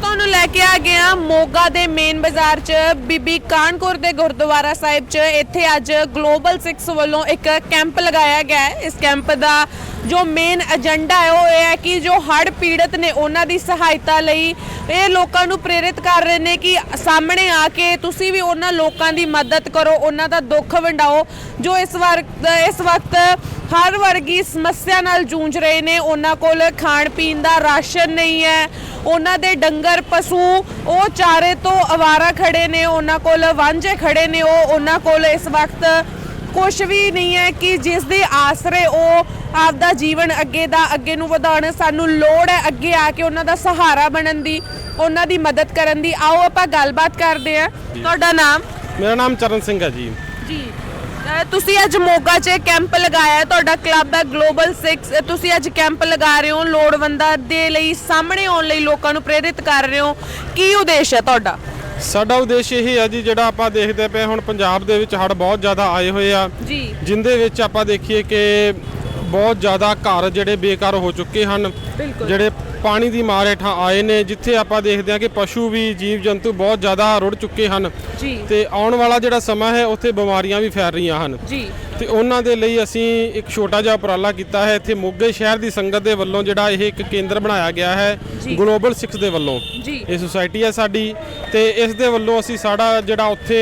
ਤੁਹਾਨੂੰ ਲੈ ਕੇ ਆ ਗਿਆ ਮੋਗਾ ਦੇ ਮੇਨ ਬਾਜ਼ਾਰ 'ਚ ਬੀਬੀ ਕਾਨਕੌਰ ਦੇ ਗੁਰਦੁਆਰਾ ਸਾਹਿਬ 'ਚ ਇੱਥੇ ਅੱਜ ਗਲੋਬਲ 6 ਵੱਲੋਂ ਇੱਕ ਕੈਂਪ ਲਗਾਇਆ ਗਿਆ ਹੈ। ਇਸ ਕੈਂਪ ਦਾ ਜੋ ਮੇਨ ਏਜੰਡਾ ਹੈ, ਉਹ ਇਹ ਹੈ ਕਿ ਜੋ ਹੜ੍ਹ ਪੀੜਤ ਨੇ ਉਹਨਾਂ ਦੀ ਸਹਾਇਤਾ ਲਈ ਇਹ ਲੋਕਾਂ ਨੂੰ ਪ੍ਰੇਰਿਤ ਕਰ ਰਹੇ ਨੇ ਕਿ ਸਾਹਮਣੇ ਆ ਕੇ ਤੁਸੀਂ ਵੀ ਉਹਨਾਂ ਲੋਕਾਂ ਦੀ ਮਦਦ ਕਰੋ, ਉਹਨਾਂ ਦਾ ਦੁੱਖ ਵੰਡਾਓ, ਜੋ ਇਸ ਵਾਰ ਇਸ ਵਕਤ ਹਰ ਵਰਗੀ ਸਮੱਸਿਆ ਨਾਲ ਜੂਝ ਰਹੇ ਨੇ। ਉਹਨਾਂ ਕੋਲ ਖਾਣ ਪੀਣ ਦਾ ਰਾਸ਼ਨ ਨਹੀਂ ਹੈ। ਉਹਨਾਂ ਦੇ ਡੰਗਰ ਪਸ਼ੂ ਉਹ ਚਾਰੇ ਤੋਂ ਅਵਾਰਾ ਖੜੇ ਨੇ। ਉਹਨਾਂ ਕੋਲ ਵਾਂਝੇ ਖੜੇ ਨੇ। ਉਹ ਉਹਨਾਂ ਕੋਲ ਇਸ ਵਕਤ ਕੁਝ ਵੀ ਨਹੀਂ ਹੈ ਕਿ ਜਿਸ ਦੇ ਆਸਰੇ ਉਹ ਆਪਦਾ ਜੀਵਨ ਅੱਗੇ ਦਾ ਅੱਗੇ ਨੂੰ ਵਧਾਉਣ। ਸਾਨੂੰ ਲੋੜ ਹੈ ਅੱਗੇ ਆ ਕੇ ਉਹਨਾਂ ਦਾ ਸਹਾਰਾ ਬਣਨ ਦੀ ਉਹਨਾਂ ਦੀ ਮਦਦ ਕਰਨ ਦੀ। ਆਓ ਆਪਾਂ ਗੱਲਬਾਤ ਕਰਦੇ ਹਾਂ। ਤੁਹਾਡਾ ਨਾਮ? ਮੇਰਾ ਨਾਮ ਚਰਨ ਸਿੰਘ ਹੈ ਜੀ। ਜੀ। ਤੁਸੀਂ ਅੱਜ ਮੋਗਾ 'ਚ ਕੈਂਪ ਲਗਾਇਆ ਤੁਹਾਡਾ ਕਲੱਬ ਹੈ ਗਲੋਬਲ 6 ਤੁਸੀਂ ਅੱਜ ਕੈਂਪ ਲਗਾ ਰਹੇ ਹੋ ਲੋੜਵੰਦਾਂ ਦੇ ਲਈ ਸਾਹਮਣੇ ਆਉਣ ਲਈ ਲੋਕਾਂ ਨੂੰ ਪ੍ਰੇਰਿਤ ਕਰ ਰਹੇ ਹੋ। ਕੀ ਉਦੇਸ਼ ਹੈ ਤੁਹਾਡਾ? ਸਾਡਾ ਉਦੇਸ਼ ਇਹ ਹੈ ਜੀ ਜਿਹੜਾ ਆਪਾਂ ਦੇਖਦੇ ਪਏ ਹੁਣ ਪੰਜਾਬ ਦੇ ਵਿੱਚ ਹੜ੍ਹ ਬਹੁਤ ਜ਼ਿਆਦਾ ਆਏ ਹੋਏ ਆ। ਜੀ। ਜਿੰਦੇ ਵਿੱਚ ਆਪਾਂ ਦੇਖੀਏ ਕਿ ਬਹੁਤ ਜ਼ਿਆਦਾ ਘਰ ਜਿਹੜੇ ਬੇਕਾਰ ਹੋ ਚੁੱਕੇ ਹਨ। ਜਿਹੜੇ ਪਾਣੀ ਦੀ ਮਾਰ ਹੇਠਾਂ ਆਏ ਨੇ ਜਿੱਥੇ ਆਪਾਂ ਦੇਖਦੇ ਹਾਂ ਕਿ ਪਸ਼ੂ ਵੀ ਜੀਵ ਜੰਤੂ ਬਹੁਤ ਜ਼ਿਆਦਾ ਰੁੜ ਚੁੱਕੇ ਹਨ। ਤੇ ਆਉਣ ਵਾਲਾ ਜਿਹੜਾ ਸਮਾਂ ਹੈ ਉੱਥੇ ਬਿਮਾਰੀਆਂ ਵੀ ਫੈਲ ਰਹੀਆਂ ਹਨ। ਜੀ। ਤੇ ਉਹਨਾਂ ਦੇ ਲਈ ਅਸੀਂ ਇੱਕ ਛੋਟਾ ਜਿਹਾ ਉਪਰਾਲਾ ਕੀਤਾ ਹੈ ਇੱਥੇ ਮੋਗੇ ਸ਼ਹਿਰ ਦੀ ਸੰਗਤ ਦੇ ਵੱਲੋਂ ਜਿਹੜਾ ਇਹ ਇੱਕ ਕੇਂਦਰ ਬਣਾਇਆ ਗਿਆ ਹੈ। ਗਲੋਬਲ 6 ਦੇ ਵੱਲੋਂ। ਇਹ ਸੁਸਾਇਟੀ ਹੈ ਸਾਡੀ ਤੇ ਇਸ ਦੇ ਵੱਲੋਂ ਅਸੀਂ ਸਾਡਾ ਜਿਹੜਾ ਉੱਥੇ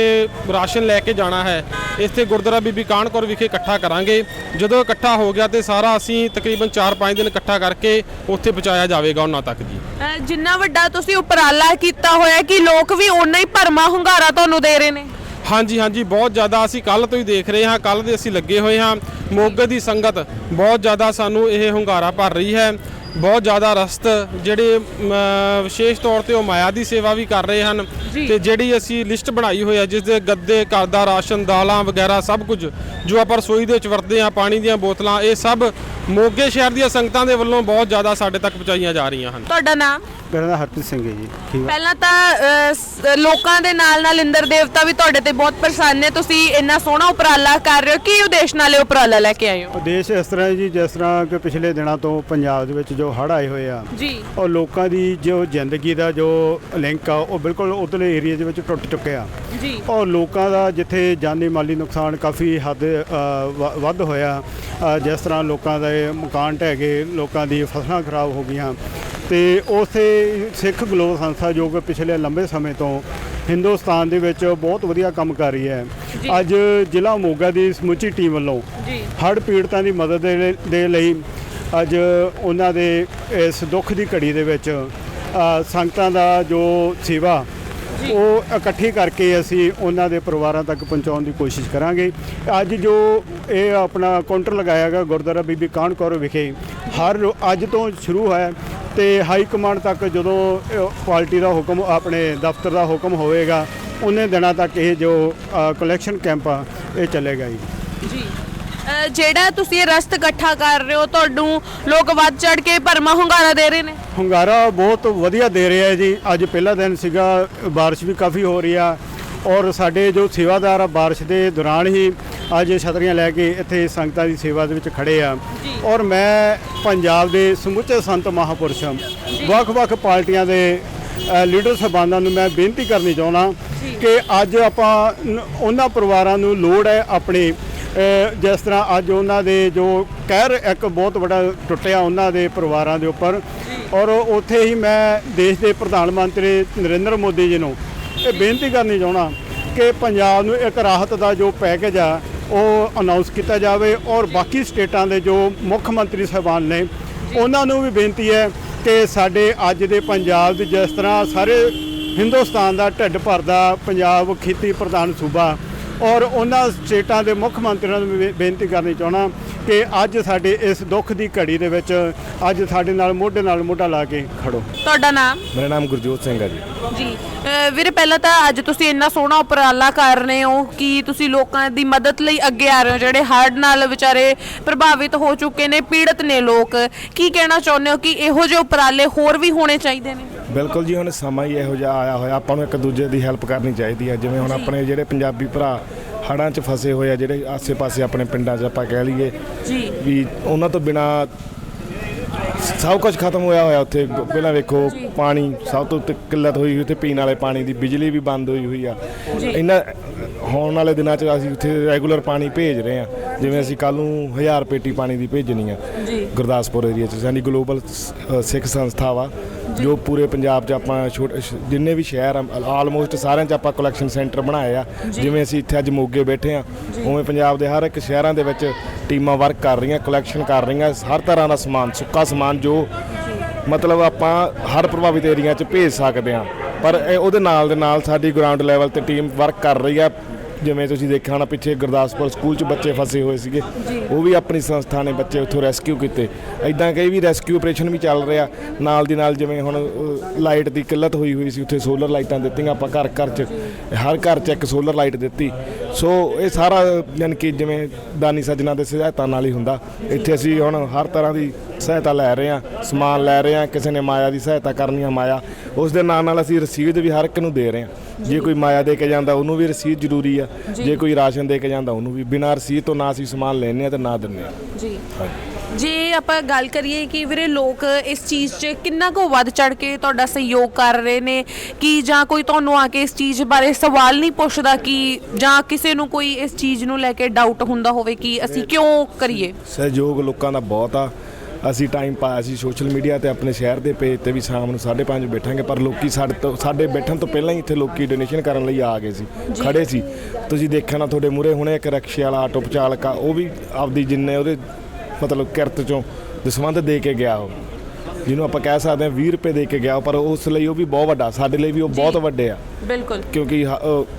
ਰਾਸ਼ਨ ਲੈ ਕੇ ਜਾਣਾ ਹੈ ਇੱਥੇ ਗੁਰਦੁਆਰਾ ਬੀਬੀ ਕਾਨਕੌਰ ਵਿਖੇ ਇਕੱਠਾ ਕਰਾਂਗੇ। ਜਦੋਂ ਇਕੱਠਾ ਹੋ ਗਿਆ ਤੇ ਸਾਰਾ ਅਸੀਂ ਤਕਰੀਬਨ 4-5 ਦਿਨ ਇਕੱਠਾ ਕਰਕੇ ਉੱਥੇ ਪਹੁੰਚਾਇਆ ਜਾਵੇਗਾ ਉਹਨਾਂ ਤੱਕ ਜੀ। ਜਿੰਨਾ ਵੱਡਾ ਤੁਸੀਂ ਉਪਰਾਲਾ ਕੀਤਾ ਹੋਇਆ ਕਿ ਲੋਕ ਵੀ ਓਨਾ ਹੀ ਭਰਮਾ ਹੁੰਗਾਰਾ ਤੁਹਾਨੂੰ ਦੇ ਰਹੇ ਨੇ। ਹਾਂਜੀ ਹਾਂਜੀ, ਬਹੁਤ ਜ਼ਿਆਦਾ ਅਸੀਂ ਕੱਲ ਤੋਂ ਹੀ ਦੇਖ ਰਹੇ ਹਾਂ ਕੱਲ ਦੇ ਅਸੀਂ ਲੱਗੇ ਹੋਏ ਹਾਂ। ਮੋਗੇ ਦੀ ਸੰਗਤ ਬਹੁਤ ਜ਼ਿਆਦਾ ਸਾਨੂੰ ਇਹ ਹੁੰਗਾਰਾ ਭਰ ਰਹੀ ਹੈ। ਬਹੁਤ ਜ਼ਿਆਦਾ ਰਸਤ ਜਿਹੜੇ ਵਿਸ਼ੇਸ਼ ਤੌਰ ਤੇ ਉਹ ਮਾਇਆ ਦੀ ਸੇਵਾ ਵੀ ਕਰ ਰਹੇ ਹਨ। ਤੇ ਜਿਹੜੀ ਅਸੀਂ ਲਿਸਟ ਬਣਾਈ ਹੋਈ ਹੈ ਜਿਸ ਦੇ ਗੱਦੇ ਘਰ ਦਾ ਰਾਸ਼ਨ ਦਾਲਾਂ ਵਗੈਰਾ ਸਭ ਕੁਝ ਜੋ ਆਪਾਂ ਰਸੋਈ ਦੇ ਵਿੱਚ ਵਰਤਦੇ ਹਾਂ ਪਾਣੀ ਦੀਆਂ ਬੋਤਲਾਂ ਇਹ ਸਭ ਮੋਗੇ ਸ਼ਹਿਰ ਦੀਆਂ ਸੰਗਤਾਂ ਦੇ ਵੱਲੋਂ ਬਹੁਤ ਜ਼ਿਆਦਾ ਸਾਡੇ ਤੱਕ ਪਹੁੰਚਾਈਆਂ ਜਾ ਰਹੀਆਂ ਹਨ। ਤੁਹਾਡਾ ਨਾਮ? ਮੇਰਾ ਨਾਮ ਹਰਪ੍ਰੀਤ ਸਿੰਘ ਹੈ ਜੀ ਠੀਕ ਹੈ ਪਹਿਲਾਂ ਤਾਂ ਲੋਕਾਂ ਦੇ ਨਾਲ ਨਾਲ ਇੰਦਰ ਦੇਵਤਾ ਵੀ ਤੁਹਾਡੇ ਤੇ ਬਹੁਤ ਪ੍ਰਸੰਨ ਨੇ। ਤੁਸੀਂ ਇੰਨਾ ਸੋਹਣਾ ਉਪਰਾਲਾ ਕਰ ਰਹੇ ਹੋ ਕੀ ਉਦੇਸ਼ ਨਾਲ ਇਹ ਉਪਰਾਲਾ ਲੈ ਕੇ ਆਏ ਹੋ? ਉਦੇਸ਼ ਇਸ ਤਰ੍ਹਾਂ ਹੈ ਜੀ ਜਿਸ ਤਰ੍ਹਾਂ ਕਿ ਪਿਛਲੇ ਦਿਨਾਂ ਤੋਂ ਪੰਜਾਬ ਦੇ ਵਿੱਚ ਜੋ ਹੜ੍ਹ ਆਏ ਹੋਏ ਆ ਜੀ। ਉਹ ਲੋਕਾਂ ਦੀ ਜੋ ਜ਼ਿੰਦਗੀ ਦਾ ਜੋ ਲਿੰਕ ਆ ਉਹ ਬਿਲਕੁਲ ਉਤਲੇ ਏਰੀਆ ਦੇ ਵਿੱਚ ਟੁੱਟ ਚੁੱਕਿਆ ਜੀ। ਔਰ ਲੋਕਾਂ ਦਾ ਜਿੱਥੇ ਜਾਨੀ ਮਾਲੀ ਨੁਕਸਾਨ ਕਾਫੀ ਹੱਦ ਵੱਧ ਹੋਇਆ ਜਿਸ ਤਰ੍ਹਾਂ ਲੋਕਾਂ ਦੇ ਮਕਾਨ ਢਹਿ ਗਏ ਲੋਕਾਂ ਦੀ ਫਸਲਾਂ ਖਰਾਬ ਹੋ ਗਈਆਂ। ਤੇ ਉਸੇ ਸਿੱਖ ਗਲੋਬਲ ਸੰਸਥਾ ਜੋ ਕਿ ਪਿਛਲੇ ਲੰਬੇ ਸਮੇਂ ਤੋਂ ਹਿੰਦੁਸਤਾਨ ਦੇ ਵਿੱਚ ਬਹੁਤ ਵਧੀਆ ਕੰਮ ਕਰ ਰਹੀ ਹੈ। ਅੱਜ ਜ਼ਿਲ੍ਹਾ ਮੋਗਾ ਦੀ ਸਮੁੱਚੀ ਟੀਮ ਵੱਲੋਂ ਜੀ। ਹੜ੍ਹ ਪੀੜਤਾਂ ਦੀ ਮਦਦ ਦੇ ਲਈ ਅੱਜ ਉਹਨਾਂ ਦੇ ਇਸ ਦੁੱਖ ਦੀ ਘੜੀ ਦੇ ਵਿੱਚ ਸੰਗਤਾਂ ਦਾ ਜੋ ਸੇਵਾ ਉਹ ਇਕੱਠੀ ਕਰਕੇ ਅਸੀਂ ਉਹਨਾਂ ਦੇ ਪਰਿਵਾਰਾਂ ਤੱਕ ਪਹੁੰਚਾਉਣ ਦੀ ਕੋਸ਼ਿਸ਼ ਕਰਾਂਗੇ। ਅੱਜ ਜੋ ਇਹ ਆਪਣਾ ਕਾਊਂਟਰ ਲਗਾਇਆ ਗਿਆ ਗੁਰਦੁਆਰਾ ਬੀਬੀ ਕਾਨਕੌਰ ਵਿਖੇ ਹਰ ਅੱਜ ਤੋਂ ਸ਼ੁਰੂ ਹੋਇਆ ਤੇ ਹਾਈ ਕਮਾਂਡ ਤੱਕ ਜਦੋਂ ਪਾਰਟੀ ਦਾ ਹੁਕਮ ਆਪਣੇ ਦਫ਼ਤਰ ਦਾ ਹੁਕਮ ਹੋਵੇਗਾ ਉਹਨੇ ਦਿਨਾਂ ਤੱਕ ਇਹ ਜੋ ਕਲੈਕਸ਼ਨ ਕੈਂਪ ਆ ਇਹ ਚੱਲੇਗਾ ਜੀ। ਜੀ। ਅ, ਜਿਹੜਾ ਤੁਸੀਂ ਇਹ ਰਸਤ ਇਕੱਠਾ ਕਰ ਰਹੇ ਹੋ ਤੁਹਾਨੂੰ ਲੋਕ ਵੱਧ ਚੜ ਕੇ ਭਰਮਾ ਹੁੰਗਾਰਾ ਦੇ ਰਹੇ ਨੇ? ਹੁੰਗਾਰਾ ਬਹੁਤ ਵਧੀਆ ਦੇ ਰਿਹਾ ਹੈ ਜੀ। ਅੱਜ ਪਹਿਲਾ ਦਿਨ ਸੀਗਾ ਬਾਰਿਸ਼ ਵੀ ਕਾਫੀ ਹੋ ਰਹੀ ਆ। ਔਰ ਸਾਡੇ ਜੋ ਸੇਵਾਦਾਰ ਆ ਬਾਰਿਸ਼ ਦੇ ਦੌਰਾਨ ਹੀ ਅੱਜ ਛਤਰੀਆਂ ਲੈ ਕੇ ਇੱਥੇ ਸੰਗਤਾਂ ਦੀ ਸੇਵਾ ਦੇ ਵਿੱਚ ਖੜੇ ਆ। ਔਰ ਮੈਂ ਪੰਜਾਬ ਦੇ ਸਮੁੱਚੇ ਸੰਤ ਮਹਾਪੁਰਸ਼ਾਂ ਵੱਖ-ਵੱਖ ਪਾਰਟੀਆਂ ਦੇ ਅ, ਲੀਡਰ ਸਾਹਿਬਾਨਾਂ ਨੂੰ ਮੈਂ ਬੇਨਤੀ ਕਰਨੀ ਚਾਹੁੰਦਾ ਕਿ ਅੱਜ ਆਪਾਂ ਨ- ਉਹਨਾਂ ਪਰਿਵਾਰਾਂ ਨੂੰ ਲੋੜ ਹੈ ਆਪਣੀ ਜਿਸ ਤਰ੍ਹਾਂ ਅੱਜ ਉਹਨਾਂ ਦੇ ਜੋ ਕਹਿਰ ਇੱਕ ਬਹੁਤ ਵੱਡਾ ਟੁੱਟਿਆ ਉਹਨਾਂ ਦੇ ਪਰਿਵਾਰਾਂ ਦੇ ਉੱਪਰ। ਔਰ ਉੱਥੇ ਹੀ ਮੈਂ ਦੇਸ਼ ਦੇ ਪ੍ਰਧਾਨ ਮੰਤਰੀ ਨਰਿੰਦਰ ਮੋਦੀ ਜੀ ਨੂੰ ਇਹ ਬੇਨਤੀ ਕਰਨੀ ਚਾਹੁੰਦਾ ਕਿ ਪੰਜਾਬ ਨੂੰ ਇੱਕ ਰਾਹਤ ਦਾ ਜੋ ਪੈਕੇਜ ਆ, ਉਹ ਅਨਾਉਂਸ ਕੀਤਾ ਜਾਵੇ ਔਰ ਬਾਕੀ ਸਟੇਟਾਂ ਦੇ ਜੋ ਮੁੱਖ ਮੰਤਰੀ ਸਾਹਿਬਾਨ ਨੇ, ਉਹਨਾਂ ਨੂੰ ਵੀ ਬੇਨਤੀ ਹੈ ਕਿ ਸਾਡੇ ਅੱਜ ਦੇ ਪੰਜਾਬ ਦੇ ਜਿਸ ਤਰ੍ਹਾਂ ਸਾਰੇ ਹਿੰਦੁਸਤਾਨ ਦਾ ਢਿੱਡ ਭਰਦਾ ਪੰਜਾਬ ਖੇਤੀ ਪ੍ਰਧਾਨ ਸੂਬਾ ਔਰ ਉਹਨਾਂ ਸਟੇਟਾਂ ਦੇ ਮੁੱਖ ਮੰਤਰੀਆਂ ਨੂੰ ਬੇਨਤੀ ਕਰਨੀ ਚਾਹਣਾ ਕਿ ਅੱਜ ਸਾਡੇ ਇਸ ਦੁੱਖ ਦੀ ਘੜੀ ਦੇ ਵਿੱਚ ਅੱਜ ਸਾਡੇ ਨਾਲ ਮੋਢੇ ਨਾਲ ਮੋਢਾ ਲਾ ਕੇ ਖੜੋ। ਤੁਹਾਡਾ ਨਾਮ? ਮੇਰਾ ਨਾਮ ਗੁਰਜੋਤ ਸਿੰਘ ਹੈ ਜੀ। ਜੀ। ਵੀਰੇ ਪਹਿਲਾਂ ਤਾਂ ਅੱਜ ਤੁਸੀਂ ਇੰਨਾ ਸੋਹਣਾ ਉਪਰਾਲਾ ਕਰ ਰਹੇ ਹੋ ਕਿ ਤੁਸੀਂ ਲੋਕਾਂ ਦੀ ਮਦਦ ਲਈ ਅੱਗੇ ਆ ਰਹੇ ਹੋ ਜਿਹੜੇ ਹੜ੍ਹ ਨਾਲ ਵਿਚਾਰੇ ਪ੍ਰਭਾਵਿਤ ਹੋ ਚੁੱਕੇ ਨੇ ਪੀੜਤ ਨੇ ਲੋਕ। ਕੀ ਕਹਿਣਾ ਚਾਹੁੰਦੇ ਹੋ ਕਿ ਇਹੋ ਜਿਹੇ ਉਪਰਾਲੇ ਹੋਰ ਵੀ ਹੋਣੇ ਚਾਹੀਦੇ ਨੇ? ਬਿਲਕੁਲ ਜੀ ਹੁਣ ਸਮਾਂ ਹੀ ਇਹੋ ਜਿਹਾ ਆਇਆ ਹੋਇਆ ਆਪਾਂ ਨੂੰ ਇੱਕ ਦੂਜੇ ਦੀ ਹੈਲਪ ਕਰਨੀ ਚਾਹੀਦੀ ਹੈ ਜਿਵੇਂ ਹੁਣ ਆਪਣੇ ਜਿਹੜੇ ਪੰਜਾਬੀ ਭਰਾ ਹੜ੍ਹਾਂ 'ਚ ਫਸੇ ਹੋਏ ਆ ਜਿਹੜੇ ਆਸੇ-ਪਾਸੇ ਆਪਣੇ ਪਿੰਡਾਂ 'ਚ ਆਪਾਂ ਕਹਿ ਲਈਏ ਜੀ। ਵੀ ਉਹਨਾਂ ਤੋਂ ਬਿਨਾ ਸਭ ਕੁਝ ਖਤਮ ਹੋਇਆ ਹੋਇਆ ਉੱਥੇ। ਪਹਿਲਾਂ ਵੇਖੋ ਪਾਣੀ ਸਭ ਤੋਂ ਉੱਤੇ ਕਿੱਲਤ ਹੋਈ ਹੋਈ ਉੱਥੇ ਪੀਣ ਵਾਲੇ ਪਾਣੀ ਦੀ ਬਿਜਲੀ ਵੀ ਬੰਦ ਹੋਈ ਹੋਈ ਆ। ਇਹਨਾਂ ਹੋਣ ਵਾਲੇ ਦਿਨਾਂ 'ਚ ਅਸੀਂ ਉੱਥੇ ਰੈਗੂਲਰ ਪਾਣੀ ਭੇਜ ਰਹੇ ਆ। ਜਿਵੇਂ ਅਸੀਂ ਕੱਲ ਨੂੰ 1000 ਪੇਟੀ ਪਾਣੀ ਦੀ ਭੇਜਣੀ ਆ ਗੁਰਦਾਸਪੁਰ ਏਰੀਆ 'ਚ ਸਾਡੀ ਗਲੋਬਲ ਸਿੱਖ ਸੰਸਥਾ ਵਾ। ਜੋ ਪੂਰੇ ਪੰਜਾਬ 'ਚ ਆਪਾਂ ਛੋਟੇ ਸ਼- ਜਿੰਨੇ ਵੀ ਸ਼ਹਿਰ ਆ ਆਲਮੋਸਟ ਸਾਰਿਆਂ 'ਚ ਆਪਾਂ ਕਲੈਕਸ਼ਨ ਸੈਂਟਰ ਬਣਾਏ ਆ। ਜਿਵੇਂ ਅਸੀਂ ਇੱਥੇ ਅੱਜ ਮੋਗੇ ਬੈਠੇ ਆ ਉਵੇਂ ਪੰਜਾਬ ਦੇ ਹਰ ਇੱਕ ਸ਼ਹਿਰਾਂ ਦੇ ਵਿੱਚ ਟੀਮਾਂ ਵਰਕ ਕਰ ਰਹੀਆਂ ਕਲੈਕਸ਼ਨ ਕਰ ਰਹੀਆਂ ਹਰ ਤਰ੍ਹਾਂ ਦਾ ਸਮਾਨ ਸੁੱਕਾ ਸਮਾਨ ਜੋ ਮਤਲਬ ਆਪਾਂ ਹਰ ਪ੍ਰਭਾਵਿਤ ਏਰੀਆ 'ਚ ਭੇਜ ਸਕਦੇ ਹਾਂ ਪਰ ਇਹ ਉਹਦੇ ਨਾਲ ਦੇ ਨਾਲ ਸਾਡੀ ਗਰਾਊਂਡ ਲੈਵਲ ਤੇ ਟੀਮ ਵਰਕ ਕਰ ਰਹੀ ਆ ਜਿਵੇਂ ਤੁਸੀਂ ਦੇਖਿਆ ਹੋਣਾ ਪਿੱਛੇ ਗੁਰਦਾਸਪੁਰ ਸਕੂਲ 'ਚ ਬੱਚੇ ਫਸੇ ਹੋਏ ਸੀਗੇ। ਉਹ ਵੀ ਆਪਣੀ ਸੰਸਥਾ ਨੇ ਬੱਚੇ ਉੱਥੋਂ ਰੈਸਕਿਊ ਕੀਤੇ। ਐਦਾਂ ਕਈ ਵੀ ਰੈਸਕਿਊ ਆਪਰੇਸ਼ਨ ਵੀ ਚੱਲ ਰਿਹਾ। ਨਾਲ ਦੀ ਨਾਲ ਜਿਵੇਂ ਹੁਣ ਲਾਈਟ ਦੀ ਕਿੱਲਤ ਹੋਈ ਹੋਈ ਸੀ, ਉੱਥੇ ਸੋਲਰ ਲਾਈਟਾਂ ਦਿੱਤੀਆਂ ਆਪਾਂ ਘਰ ਘਰ 'ਚ। ਹਰ ਘਰ 'ਚ ਇੱਕ ਸੋਲਰ ਲਾਈਟ ਦਿੱਤੀ। ਸੋ ਇਹ ਸਾਰਾ, ਯਾਨੀ ਕਿ ਜਿਵੇਂ ਦਾਨੀ ਸੱਜਣਾ ਦੇ ਸਹਾਇਤਾ ਨਾਲ ਹੀ ਹੁੰਦਾ। ਇੱਥੇ ਅਸੀਂ ਹੁਣ ਹਰ ਤਰ੍ਹਾਂ ਦੀ ਸਹਾਇਤਾ ਲੈ ਰਹੇ ਹਾਂ, ਸਮਾਨ ਲੈ ਰਹੇ ਹਾਂ, ਕਿਸੇ ਨੇ ਮਾਇਆ ਦੀ ਸਹਾਇਤਾ ਕਰਨੀ ਆ ਮਾਇਆ। ਉਸ ਦੇ ਨਾਲ ਨਾਲ ਅਸੀਂ ਰਸੀਦ ਵੀ ਹਰ ਇੱਕ ਨੂੰ ਦੇ ਰਹੇ ਹਾਂ। ਜੇ ਕੋਈ ਮਾਇਆ ਦੇ ਕੇ ਜਾਂਦਾ, ਉਹਨੂੰ ਵੀ ਰਸੀਦ ਜ਼ਰੂਰੀ ਆ। ਜੇ। ਕੋਈ ਰਾਸ਼ਨ ਦੇ ਕੇ ਜਾਂਦਾ ਉਹਨੂੰ ਵੀ ਬਿਨਾਂ ਰਸੀਦ ਤੋਂ ਨਾ ਅਸੀਂ ਸਮਾਨ ਲੈਣੇ ਆ ਤੇ ਨਾ ਦਿੰਨੇ ਆ ਜੀ। ਜੇ ਆਪਾਂ ਗੱਲ ਕਰੀਏ ਕਿ ਵੀਰੇ ਲੋਕ ਇਸ ਚੀਜ਼ 'ਚ ਕਿੰਨਾ ਕੁ ਵੱਧ ਚੜ ਕੇ ਤੁਹਾਡਾ ਸਹਿਯੋਗ ਕਰ ਰਹੇ ਨੇ ਕਿ ਜਾਂ ਕੋਈ ਤੁਹਾਨੂੰ ਆ ਕੇ ਇਸ ਚੀਜ਼ ਬਾਰੇ ਸਵਾਲ ਨਹੀਂ ਪੁੱਛਦਾ ਕਿ ਜਾਂ ਕਿਸੇ ਨੂੰ ਕੋਈ ਇਸ ਚੀਜ਼ ਨੂੰ ਲੈ ਕੇ ਡਾਊਟ ਹੁੰਦਾ ਹੋਵੇ ਕਿ ਅਸੀਂ ਕਿਉਂ ਕਰੀਏ? ਸਹਿਯੋਗ ਲੋਕਾਂ ਦਾ ਬਹੁਤ ਆ। ਅਸੀਂ ਟਾਈਮ ਪਾਇਆ ਸੀ ਸੋਸ਼ਲ ਮੀਡੀਆ ਤੇ ਆਪਣੇ ਸ਼ਹਿਰ ਦੇ ਪੇਜ ਤੇ ਵੀ ਸ਼ਾਮ ਨੂੰ 5:30 ਬੈਠਾਂਗੇ ਪਰ ਲੋਕੀ ਸਾਡੇ ਤੋਂ ਸਾਡੇ ਬੈਠਣ ਤੋਂ ਪਹਿਲਾਂ ਹੀ ਇੱਥੇ ਲੋਕੀ ਡੋਨੇਸ਼ਨ ਕਰਨ ਲਈ ਆ ਗਏ ਸੀ ਖੜੇ ਸੀ। ਤੁਸੀਂ ਦੇਖਿਆ ਨਾ ਤੁਹਾਡੇ ਮੂਰੇ ਹੁਣੇ ਇੱਕ ਰਕਸ਼ੇ ਵਾਲਾ ਆਟੋ ਚਾਲਕ ਆ ਉਹ ਵੀ ਆਪਦੀ ਜਿੰਨੇ ਉਹਦੇ ਮਤਲਬ ਕਿਰਤ ਚੋਂ ਦਸਵੰਧ ਦੇ ਕੇ ਗਿਆ ਉਹ। ਜਿਹਨੂੰ ਆਪਾਂ ਕਹਿ ਸਕਦੇ ਹਾਂ 20 ਰੁਪਏ ਦੇ ਕੇ ਗਿਆ ਪਰ ਉਸ ਲਈ ਉਹ ਵੀ ਬਹੁਤ ਵੱਡਾ ਸਾਡੇ ਲਈ ਵੀ ਉਹ ਬਹੁਤ ਵੱਡੇ ਆ। ਬਿਲਕੁਲ। ਕਿਉਂਕਿ